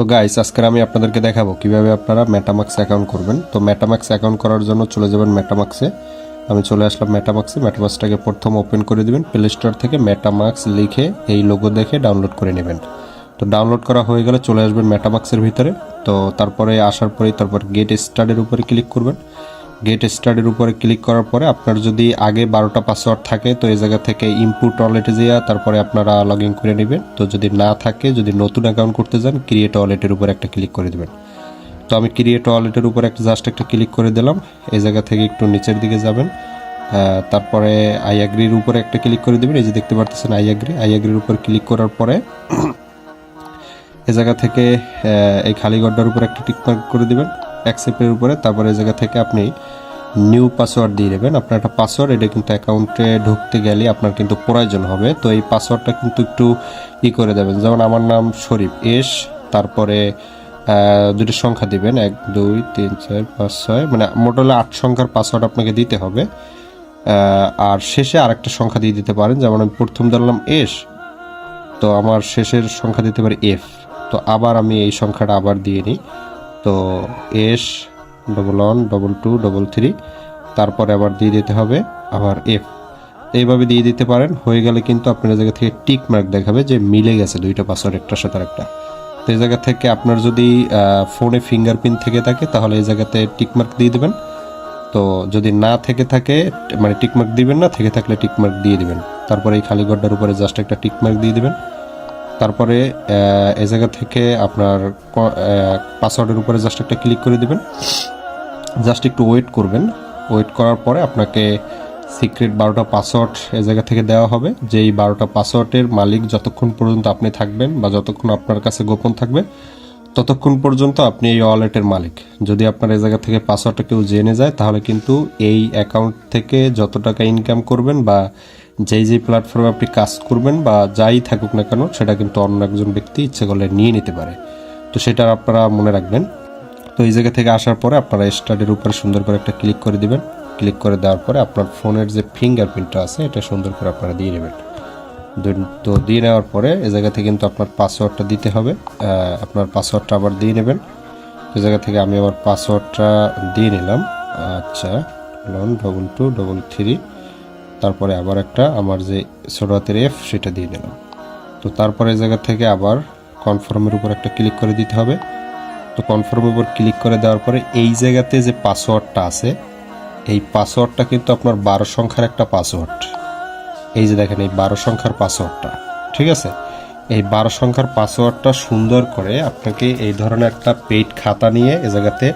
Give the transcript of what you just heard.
তো গাইস আজকে আমি আপনাদেরকে দেখাবো কীভাবে আপনারা মেটামাক্স অ্যাকাউন্ট করবেন। তো মেটামাক্স অ্যাকাউন্ট করার জন্য চলে যাবেন মেটামাক্সে আমি চলে আসলাম মেটামাক্সে মেটামাক্সটাকে প্রথম ওপেন করে দেবেন। প্লে স্টোর থেকে মেটামাক্স লিখে এই লোগো দেখে ডাউনলোড করে নেবেন। তো ডাউনলোড করা হয়ে গেলে চলে আসবেন মেটামাক্সের ভিতরে। তো তারপরে আসার পরেই তারপর গেট স্টার্টের উপরে ক্লিক করবেন। গেট স্টার্টের উপরে ক্লিক করার পরে আপনার যদি আগে বারোটা পাসওয়ার্ড থাকে, তো এই জায়গা থেকে ইনপুট ওয়ালেটে যেয়ে তারপরে আপনারা লগ ইন করে নেবেন। তো যদি না থাকে, যদি নতুন অ্যাকাউন্ট করতে যান ক্রিয়েট ওয়ালেটের উপর একটা ক্লিক করে দেবেন। তো আমি ক্রিয়েট ওয়ালেটের উপর একটা জাস্ট একটা ক্লিক করে দিলাম। এই জায়গা থেকে একটু নিচের দিকে যাবেন। তারপরে আই অ্যাগ্রির উপরে একটা ক্লিক করে দেবেন। এই যে দেখতে পারতেছেন আই অ্যাগ্রি আই অ্যাগ্রির উপর ক্লিক করার পরে এ জায়গা থেকে এই খালি গড্ডার উপর একটা টিক মার্ক করে দিবেন। অ্যাকসেপ্টের উপরে, তারপরে এই জায়গা থেকে আপনি নিউ পাসওয়ার্ড দিয়ে দেবেন। আপনার একটা পাসওয়ার্ড, এটা কিন্তু অ্যাকাউন্টে ঢুকতে গেলে আপনার কিন্তু প্রয়োজন হবে। তো এই পাসওয়ার্ডটা কিন্তু একটু ই করে দেবেন। যেমন আমার নাম শরীফ এস, তারপরে দুটো সংখ্যা দিবেন। এক, দুই, তিন, চার, পাঁচ, ছয় মানে মোট হলে আট সংখ্যার পাসওয়ার্ড আপনাকে দিতে হবে। আর শেষে আরেকটা সংখ্যা দিয়ে দিতে পারেন। যেমন আমি প্রথম ধরলাম এস, তো আমার শেষের সংখ্যা দিতে পারি এফ। তো আবার আমি এই সংখ্যাটা আবার দিয়ে নিই। তো S double one double two double three তারপরে আবার দিয়ে দিতে হবে আবার এফ এইভাবে দিয়ে দিতে পারেন, হয়ে গেলে কিন্তু আপনার জায়গা থেকে টিক মার্ক দেখাবে যে মিলে গেছে দুইটা পাসওয়ার্ড একটার সাথে একটা। তো এই জায়গা থেকে আপনার যদি ফোনে ফিঙ্গারপ্রিন্ট থেকে থাকে, তাহলে এই জায়গাতে টিক মার্ক দিয়ে দেবেন। তো যদি না থেকে থাকে মানে টিকমার্ক দিবেন না, থেকে থাকলে টিকমার্ক দিয়ে দিবেন। তারপরে এই খালি গড্ডার উপরে জাস্ট একটা টিকমার্ক দিয়ে দিবেন। তারপরে এই জায়গা থেকে আপনার পাসওয়ার্ডের উপরে জাস্ট একটা ক্লিক করে দেবেন। জাস্ট একটু ওয়েট করবেন। ওয়েট করার পরে আপনাকে সিক্রেট বারোটা পাসওয়ার্ড এ জায়গা থেকে দেওয়া হবে। যে এই বারোটা পাসওয়ার্ডের মালিক যতক্ষণ পর্যন্ত আপনি থাকবেন বা যতক্ষণ আপনার কাছে গোপন থাকবে, ততক্ষণ পর্যন্ত আপনি এই ওয়ালেটের মালিক। যদি আপনার এই জায়গা থেকে পাসওয়ার্ডটা কেউ জেনে যায়, তাহলে কিন্তু এই অ্যাকাউন্ট থেকে যত টাকা ইনকাম করবেন বা যেই যেই প্ল্যাটফর্মে আপনি কাজ করবেন বা যাই থাকুক না কেন, সেটা কিন্তু অন্য একজন ব্যক্তি ইচ্ছে করলে নিয়ে নিতে পারে। তো সেটা আপনারা মনে রাখবেন। তো এই জায়গা থেকে আসার পরে আপনারা স্টার্টের উপরে সুন্দর করে একটা ক্লিক করে দেবেন। ক্লিক করে দেওয়ার পরে আপনার ফোনের যে ফিঙ্গারপ্রিন্টটা আছে, এটা সুন্দর করে আপনারা দিয়ে নেবেন। তো দিয়ে নেওয়ার পরে এ জায়গা থেকে কিন্তু আপনার পাসওয়ার্ডটা দিতে হবে। আপনার পাসওয়ার্ডটা আবার দিয়ে নেবেন। এই জায়গা থেকে আমি আবার পাসওয়ার্ডটা দিয়ে নিলাম। আচ্ছা ডবল টু ডবল থ্রি তারপরে আবার একটা আমার যে হাতের এফ সেটা দিয়ে দিলাম। তো তারপরে জায়গা থেকে আবার কনফার্মের উপর একটা ক্লিক করে দিতে হবে। তো কনফার্মের উপর ক্লিক করে দেওয়ার পরে এই জায়গাতে যে পাসওয়ার্ডটা আছে, এই পাসওয়ার্ডটা কিন্তু আপনার বারো সংখ্যার একটা পাসওয়ার্ড এই যে দেখেন, এই বারো সংখ্যার পাসওয়ার্ডটা ঠিক আছে? এই বারো সংখ্যার পাসওয়ার্ডটা সুন্দর করে আপনাকে এই ধরনের একটা পেইড খাতা নিয়ে এ জায়গাতে